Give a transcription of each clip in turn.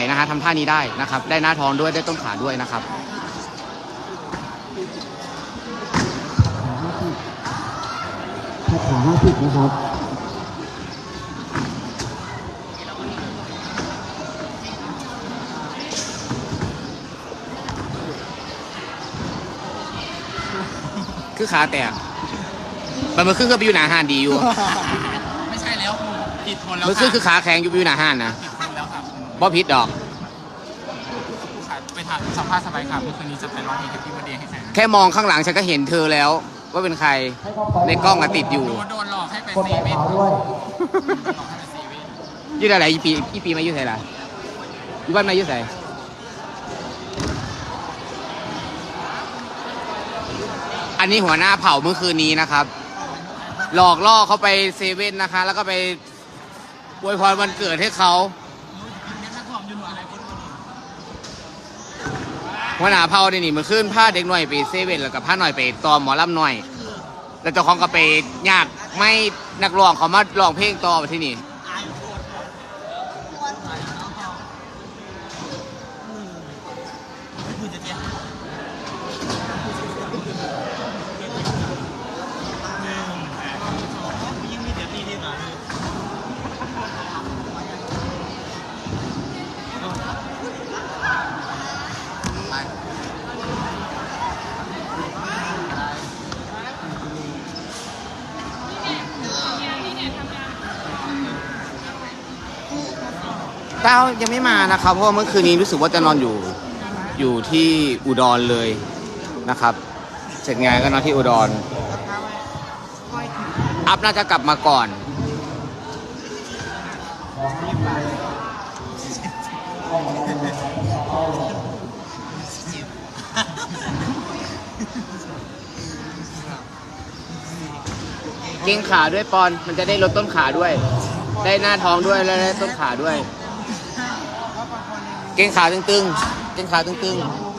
ญ่นะฮะทำท่านี้ได้นะครับ ได้หน้าท้องด้วยได้ต้นขาด้วยนะครับขาห้าสิบนะครับคือขาแตกมันมันขึ้นก็ไปอยู่หนาห้านดีอยู่ ไม่ใช่แล้วผิดคนแล้วมันขึ้นคือขาแข็งอยู่ไปอยู่หนาห้านนะ บบ่ผิดดอกไปถ่ายสัมภาษณ์สบายครับเมื่อคืนนี้จะไปร้องเพลงกับพี่วันเดย์ให้แฟนแค่มองข้างหลังฉันก็เห็นเธอแล้ว ว่าเป็นใครในกล้องอะติดอยู่ โดนโดนหลอกให้ไปกดเซแขนเว่นขาวด้วยหลอกให้ไปเซเว่นอยี่อะไรอีปีอีปีมาอยู่ไหนล่ะอยู่บ้านมาอยู่ไหนอันนี้หัวหน้าเผ่าเมื่อคืนนี้นะครับ หลอกล่อเขาไปเซเว่นนะคะ แล้วก็ไปอวยพรวันเกิดให้เขา เนี่ยนักร้องอยู่หน่วยอะไรคน หัวหน้าเผ่าได้นี่มันขึ้นผ้าเด็กหน่อยไปเซเว่นแล้วก็ผ้าหน่อยไปตอมหมอลำหน่อย แล้วเจ้าของก็ไปยากไม่นักร้องเขามาร้องเพลงต่อที่นี่ คือจะเจ๊ยังมีเดี๋ยวดีดีหน่อย เต้ายังไม่มานะครับ เพราะว่าเมื่อคืนนี้รู้สึกว่าจะนอนอยู่อยู่ที่อุดรเลยนะครับ เสร็จงานก็นอนที่อุดร อัพน่าจะกลับมาก่อน เก่งขาด้วยปอน มันจะได้ลดต้นขาด้วย ได้หน้าท้องด้วยแล้วได้ต้นขาด้วย เก่งขาตึงๆ เก่งขาตึงๆ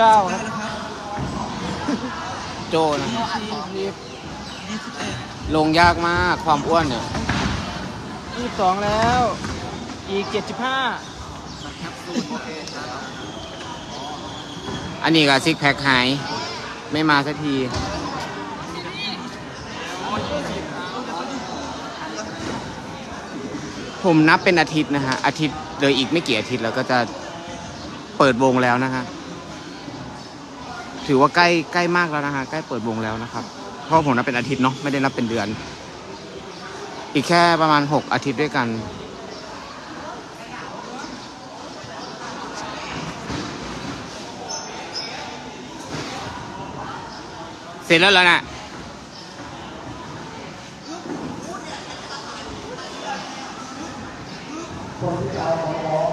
เก้าครับโจนะลงยากมากความอ้วนเนี่ยยี่สิบสองแล้ว อีกเจ็ดสิบห้าอันนี้ก็ซิกแพคหาย ไม่มาสักทีผมนับเป็นอาทิตย์นะฮะ อาทิตย์เลยอีกไม่กี่อาทิตย์แล้วก็จะเปิดวงแล้วนะฮะ ถือว่าใกล้ใกล้มากแล้วนะฮะใกล้เปิดวงแล้วนะครับ เพราะผมนับเป็นอาทิตย์เนาะไม่ได้นับเป็นเดือน อีกแค่ประมาณหกอาทิตย์ด้วยกัน เสร็จแล้วแล้วนะเรี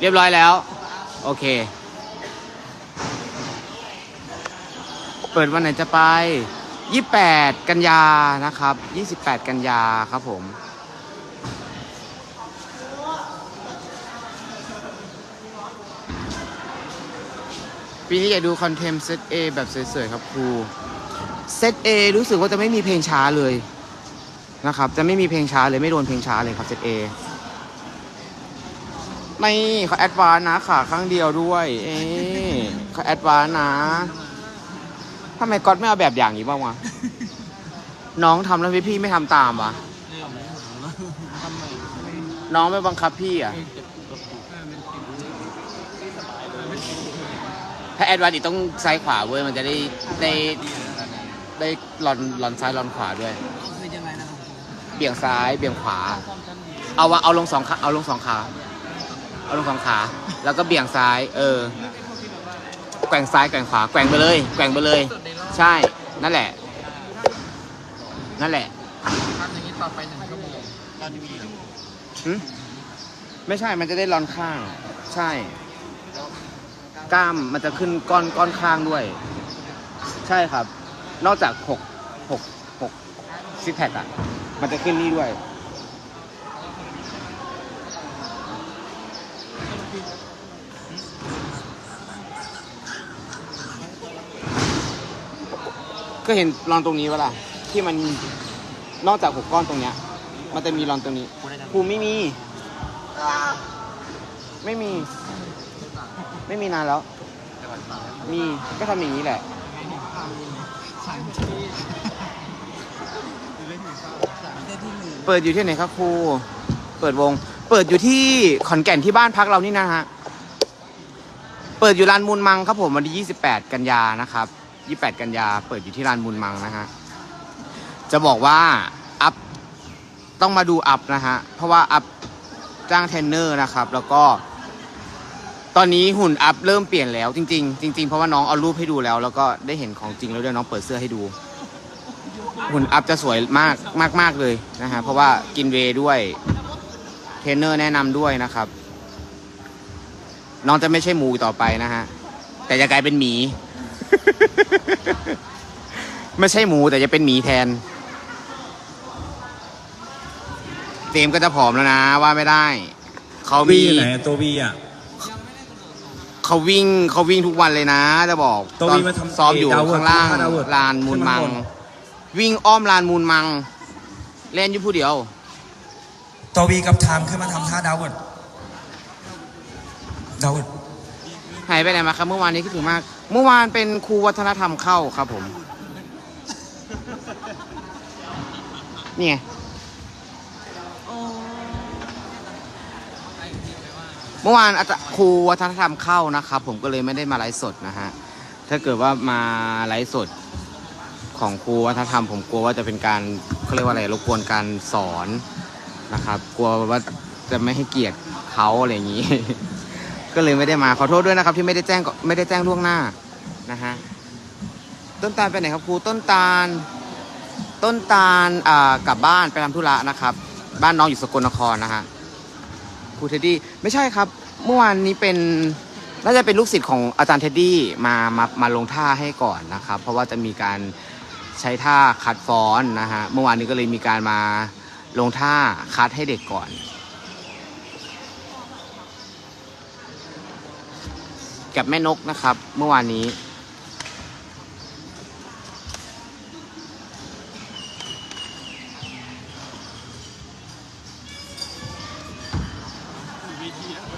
เรียบร้อยแล้ว โอเค เปิดวันไหนจะไป 28 กันยานะครับ 28 กันยาครับผมปีนี้อยากดูคอนเทมเซต A แบบสวยๆครับครูเซต A รู้สึกว่าจะไม่มีเพลงช้าเลยนะครับ จะไม่มีเพลงช้าเลยไม่โดนเพลงช้าเลยครับเซต A ไม่เขาแอดวานนะขาข้างเดียวด้วย เอ๊เขาแอดวานนะทำไมก๊อตไม่เอาแบบอย่างนี้บ้างวะ น้องทำแล้วพี่พี่ไม่ทำตามวะ น้องไม่บังคับพี่อะ ถ้าแอดวานอีกต้องซ้ายขวาเว้ยมันจะได้ได้ได้หลอนหลอนซ้ายหลอนขวาด้วย เบี่ยงซ้ายเบี่ยงขวา เอาวะเอาลงสองขาเอาลงสองขา เอาลงสองขา แล้วก็เบี่ยงซ้าย เออ แกว่งซ้ายแกว่งขวา แกว่งไปเลย แกว่งไปเลย ใช่ นั่นแหละ นั่นแหละทำอย่างนี้ต่อไปหนึ่งชั่วโมงตอนนี้มีหึไม่ใช่ มันจะได้ร้อนข้าง ใช่ กล้ามมันจะขึ้นก้อนก้อนข้างด้วย ใช่ครับ นอกจากหกหกหกซิกแพคอะมันจะขึ้นนี่ด้วย ก็เห็นรอนตรงนี้เวล่ะที่มันนอกจากหกก้อนตรงเนี้ย มันจะมีรอนตรงนี้ภูไม่มี ไม่มี ไม่มีนานแล้ว มีก็ทำอย่างนี้แหละเปิดอยู่ที่ไหนครับครู เปิดวง เปิดอยู่ที่ขอนแก่นที่บ้านพักเรานี่นะฮะ เปิดอยู่ลานมูลมังครับผมวันที่ 28 กันยานะครับ 28 กันยา เปิดอยู่ที่ลานมูลมังนะฮะ จะบอกว่าอัพต้องมาดูอัพนะฮะ เพราะว่าอัพจ้างเทรนเนอร์นะครับ แล้วก็ ตอนนี้หุ่นอัพเริ่มเปลี่ยนแล้วจริง ๆ จริง ๆ เพราะว่าน้องเอารูปให้ดูแล้ว แล้วก็ได้เห็นของจริงแล้วด้วยน้องเปิดเสื้อให้ดู หุ่นอัพจะสวยมากมากมากเลยนะฮะ เพราะว่ากินเวด้วย เทรนเนอร์แนะนำด้วยนะครับ น้องจะไม่ใช่หมูต่อไปนะฮะ แต่จะกลายเป็นหมี ไม่ใช่หมูแต่จะเป็นหมีแทน เตรียมก็จะผอมแล้วนะว่าไม่ได้ เขาวีมีอยู่ไหนตัววีอะ เขาวิ่งเขาวิ่งทุกวันเลยนะ จะบอกตัวตอนวิ่งมาทำซ้อมอยู่ดาวเวิร์ดข้างล่างดาวเวิร์ดลานมูลมัง ขึ้นมาข้างบ วิ่งอ้อมลานมูลมัง เล่นอยู่ผู้เดียว ตัววีกับไทม์ขึ้นมาทำท่าดาวเวิร์ดดาวเวิร์ดหายไปไหนมาครับเมื่อวานนี้คิดถึงมาก เมื่อวานเป็นครูวัฒนธรรมเข้าครับผม นี่ไงเมื่อวานอาจารย์ครูวัฒนธรรมเข้านะครับ ผมก็เลยไม่ได้มาไลฟ์สดนะฮะ ถ้าเกิดว่ามาไลฟ์สดของครูวัฒนธรรม ผมกลัวว่าจะเป็นการเขาเรียกว่าอะไรรบกวนการสอนนะครับ กลัวว่าจะไม่ให้เกียรติเขาอะไรอย่างนี้ ก็เลยไม่ได้มาขอโทษด้วยนะครับ ที่ไม่ได้แจ้งไม่ได้แจ้งล่วงหน้า นะฮะต้นตาลไปไหนครับครูต้นตาล ต้นตาลอ่ากลับบ้านไปทำธุระนะครับ บ้านน้องอยู่สกลนครนะฮะครูเท็ดดี้ไม่ใช่ครับ เมื่อวานนี้เป็นน่าจะเป็นลูกศิษย์ของอาจารย์เท็ดดี้มามามาลงท่าให้ก่อนนะครับ เพราะว่าจะมีการใช้ท่าคัดฟ้อนนะฮะเมื่อวานนี้ก็เลยมีการมาลงท่าคัดให้เด็กก่อนกับแม่นกนะครับ เมื่อวานนี้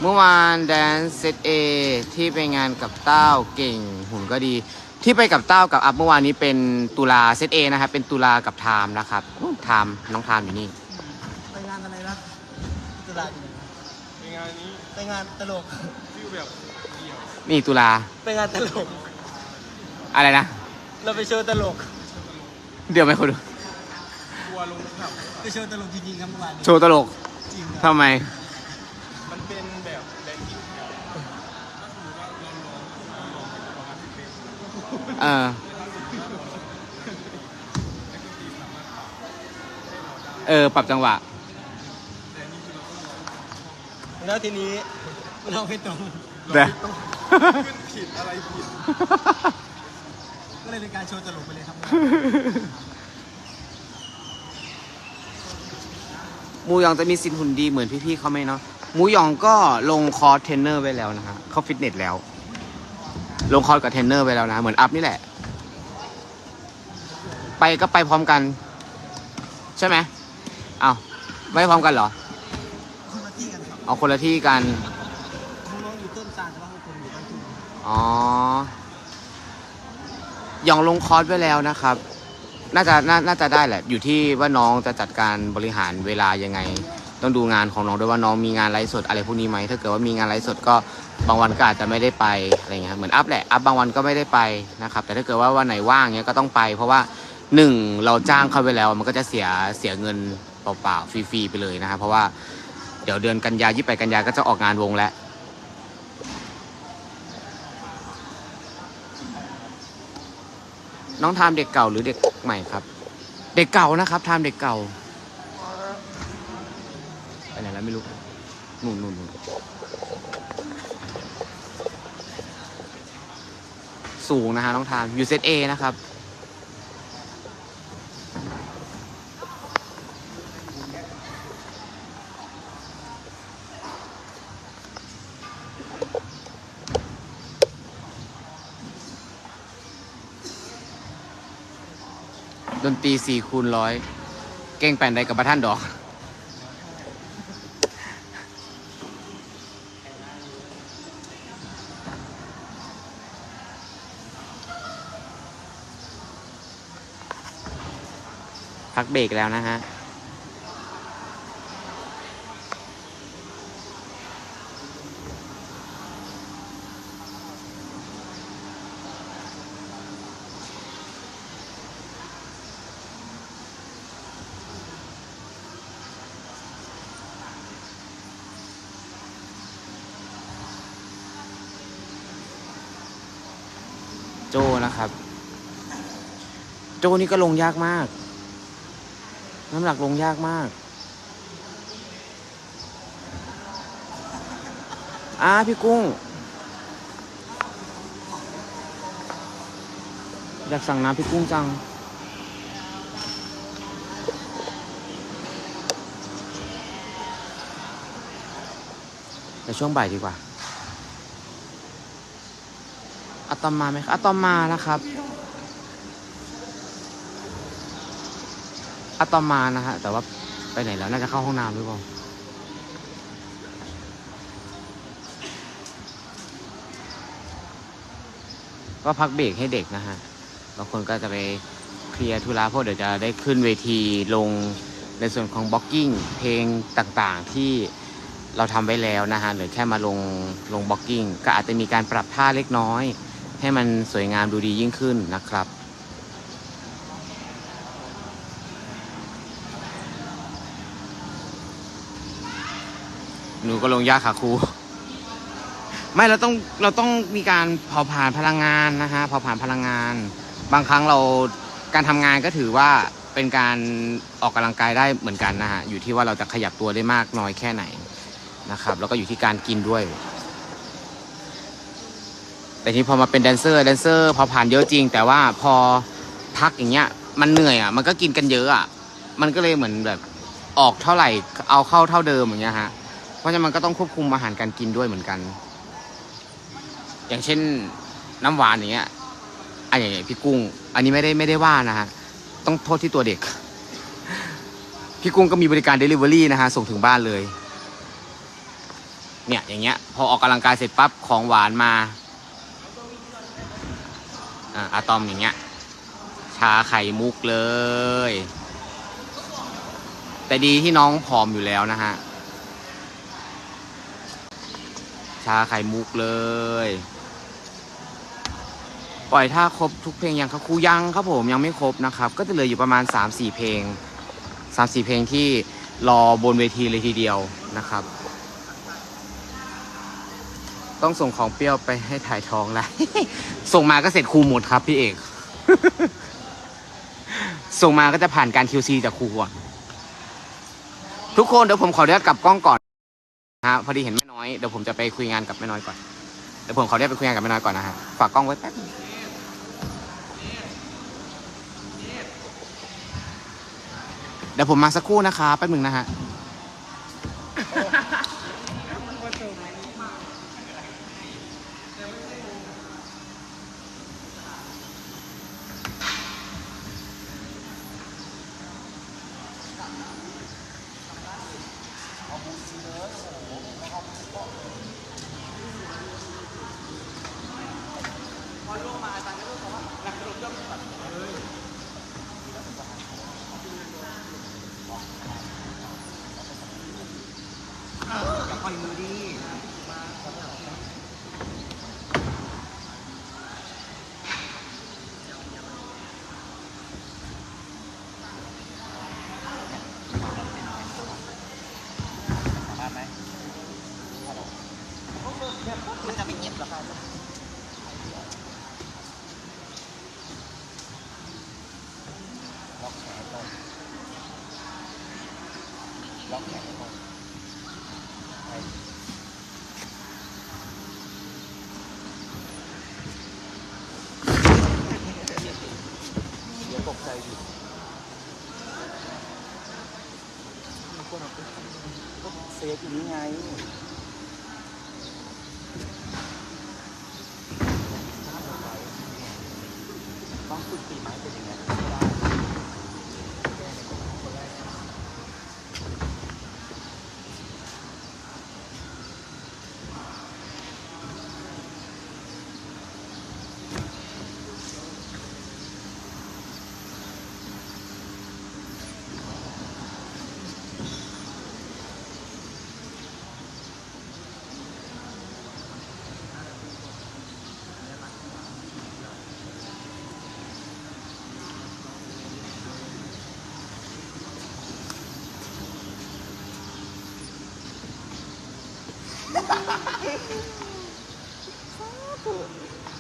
เมื่อวานแดนเซตเอที่ไปงานกับเต้าเก่งหุ่นก็ดี ที่ไปกับเต้ากับอัพเมื่อวานนี้เป็นตุลาเซตเอนะครับ เป็นตุลากับไทม์นะครับไทม์น้องไทม์อยู่นี่ ไปงานอะไรนะตุลาอยู่ไหนไปงานนี้ไปงานตลกฟิวแบบนี่ตุลาไปงานตลก อะไรนะ เราไปโชว์ตลกเดี๋ยวไม่คนดูไปโชว์ตลกจริงๆครับเมื่อวานนี้โชว์ตลกจริงครับทำไมมัน เป็นแบบแบงกิ้งเออเออ ปรับจังหวะ แล้วทีนี้เราไม่ตรงเดี๋ยวผิดอะไรผิด ก็เลยเป็นการโชว์ตลกไปเลยครับหมูหยองจะมีสินหุ่นดีเหมือนพี่ๆเขาไหมเนาะ หมูหยองก็ลงคอร์สเทรนเนอร์ไว้แล้วนะฮะเข้าฟิตเนสแล้ว ลงคอร์สกับเทรนเนอร์ไปแล้วนะ เหมือนอัพนี่แหละ ไปก็ไปพร้อมกัน ใช่ไหมเอาไม่พร้อมกันเหรอ คนละที่กันครับเอาคนละที่กันน้องๆอยู่ต้นซานแต่ว่าคนอยู่บ้านทุ่งอ๋อหยองลงคอร์สไว้แล้วนะครับ น่าจะนาน่าจะได้แหละ อยู่ที่ว่าน้องจะจัดการบริหารเวลายังไง ต้องดูงานของน้องด้วยว่าน้องมีงานไลฟ์สดอะไรพวกนี้ไหมถ้าเกิดว่ามีงานไลฟ์สดก็บางวันก็อาจจะไม่ได้ไปอะไรเงี้ยเหมือนอัพแหละอัพบางวันก็ไม่ได้ไปนะครับแต่ถ้าเกิดว่าวันไหนว่างเงี้ยก็ต้องไป เพราะว่าหนึ่งเราจ้างเขาไปแล้วมันก็จะเสียเสียเงินเปล่าๆฟรีๆไปเลยนะครับเพราะว่าเดี๋ยวเดือนกันยายี่ไปกันยาก็จะออกงานวงแล้วน้องทามเด็กเก่าหรือเด็กใหม่ครับ เด็กเก่านะครับทามเด็กเก่า ไม่รู้นู่นนู่นนู่นสูงนะฮะน้องทามยูเซเอนะครับ ดนตรีสี่คูณร้อย เก่งแปนใดกับบัท่านดอก พักเบรกแล้วนะฮะโจนะครับ โจนี่ก็ลงยากมาก น้ำหนักลงยากมากอ่าพี่กุ้ง อยากสั่งน้ำพี่กุ้งจังในช่วงบ่ายดีกว่าอะตอมมาไหมครับอะตอมมานะครับ อะตอมมานะฮะ แต่ว่าไปไหนแล้ว น่าจะเข้าห้องน้ำหรือเปล่าก็พักเบรกให้เด็กนะฮะ บางคนก็จะไปเคลียร์ธุระเพราะเดี๋ยวจะได้ขึ้นเวทีลงในส่วนของบล็อกกิ้งเพลงต่างๆที่เราทำไว้แล้วนะฮะหรือแค่มาลงลงบล็อกกิ้งก็อาจจะมีการปรับท่าเล็กน้อย ให้มันสวยงามดูดียิ่งขึ้นนะครับ หนูก็ลงยากค่ะครูไม่เราต้องเราต้องมีการเผาผลาญพลังงานนะฮะเผาผลาญพลังงาน บางครั้งเราการทำงานก็ถือว่าเป็นการออกกำลังกายได้เหมือนกันนะฮะอยู่ที่ว่าเราจะขยับตัวได้มากน้อยแค่ไหนนะครับ แล้วก็อยู่ที่การกินด้วย แต่ทีนี้พอมาเป็นแดนเซอร์แดนเซอร์เผาผลาญเยอะจริง แต่ว่าพอพักอย่างเงี้ย มันเหนื่อยอะมันก็กินกันเยอะอะมันก็เลยเหมือนแบบออกเท่าไหร่เอาเข้าเท่าเดิมอย่างเงี้ยฮะ เพราะฉะนั้นมันก็ต้องควบคุมอาหารการกินด้วยเหมือนกัน อย่างเช่นน้ำหวานอย่างเงี้ยอันอย่างเงี้ยพี่กุ้ง อันนี้ไม่ได้ไม่ได้ว่านะฮะต้องโทษที่ตัวเด็ก พี่กุ้งก็มีบริการ Delivery นะฮะส่งถึงบ้านเลย เนี่ยอย่างเงี้ย พอออกกำลังกายเสร็จปั๊บของหวานมาอ่าอะตอมอย่างเงี้ย ชาไข่มุกเลย แต่ดีที่น้องผอมอยู่แล้วนะฮะ ชาไข่มุกเลย ปล่อยท่าครบทุกเพลงยังครับครูยังครับผมยังไม่ครบนะครับ ก็จะเหลืออยู่ประมาณ 3-4 เพลง 3-4 เพลงที่รอบนเวทีเลยทีเดียวนะครับ ต้องส่งของเปรี้ยวไปให้ถ่ายท้องแล้ว ส่งมาก็เสร็จครูหมดครับพี่เอก ส่งมาก็จะผ่านการ QC จากครูอะทุกคนเดี๋ยวผมขอเลือกกลับกล้องก่อน ฮะพอดีเห็นแม่น้อยเดี๋ยวผมจะไปคุยงานกับแม่น้อยก่อนเดี๋ยวผมขอเรียกไปคุยงานกับแม่น้อยก่อนนะฮะฝากกล้องไว้แป๊บเดี๋ยวผมมาสักครู่นะคะแป๊บหนึ่งนะฮะ lóc này thôi đây. Dia kok saya gitu. Kok kok saya ini ngai. Bác tự tìm mãi cái gì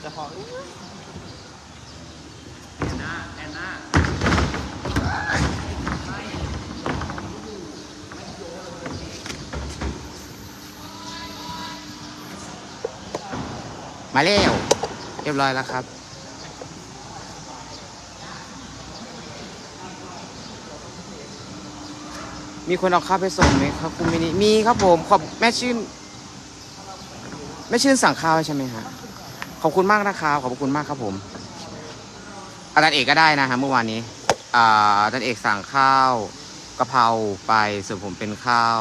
จะหอมมาเร็ว เรียบร้อยแล้วครับมีคนเอาข้าวไปส่งไหมครับคุณมินิมีครับผมขอบแม่ชื่น ไม่ชื่นสั่งข้าวใช่ไหมฮะขอบคุณมากนะครับขอบคุณมากครับผม อาจารย์เอกก็ได้นะฮะเมื่อวานนี้อาจารย์เอกสั่งข้าวกะเพราไปส่วนผมเป็นข้าว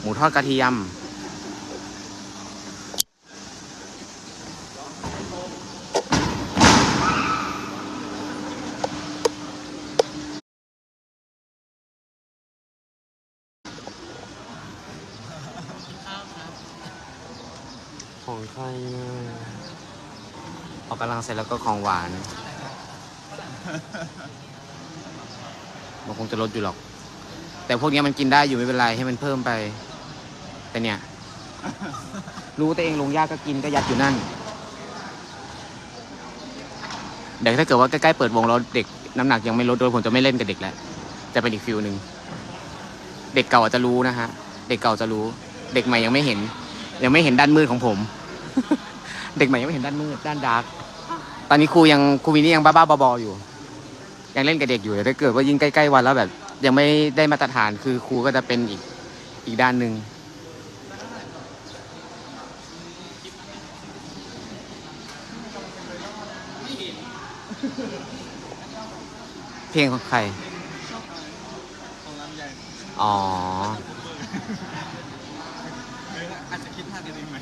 หมูทอดกระเทียม ของใครนะออกกำลัง เสร็จแล้วก็ของหวานมันคงจะลดอยู่หรอก แต่พวกนี้มันกินได้อยู่ไม่เป็นไรให้มันเพิ่มไป แต่เนี่ย รู้ตัวเองลงยากก็กินก็ยัดอยู่นั่น เดี๋ยวถ้าเกิดว่าใกล้ๆเปิดวงแล้วเด็กน้ำหนักยังไม่ลดโดยผมจะไม่เล่นกับเด็กแล้ว จะเป็นอีกฟิลหนึ่งเด็กเก่าอาจจะรู้นะฮะ เด็กเก่าจะรู้ เด็กใหม่ยังไม่เห็น ยังไม่เห็นด้านมืดของผม เด็กใหม่ยังไม่เห็นด้านมืดด้านดาร์ก ตอนนี้ครูยังครูวินี่ยังบ้าๆบอๆอยู่ ยังเล่นกับเด็กอยู่แต่ถ้าเกิดว่ายิ่งใกล้ๆวันแล้วแบบ ยังไม่ได้มาตรฐานคือครูก็จะเป็นอีกอีกด้านหนึ่งเพลงของใครของลำใหญ่อ๋อ อาจจะคิดท่ากันเองไหม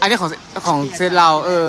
อันนี้ของของเซตเรา เออ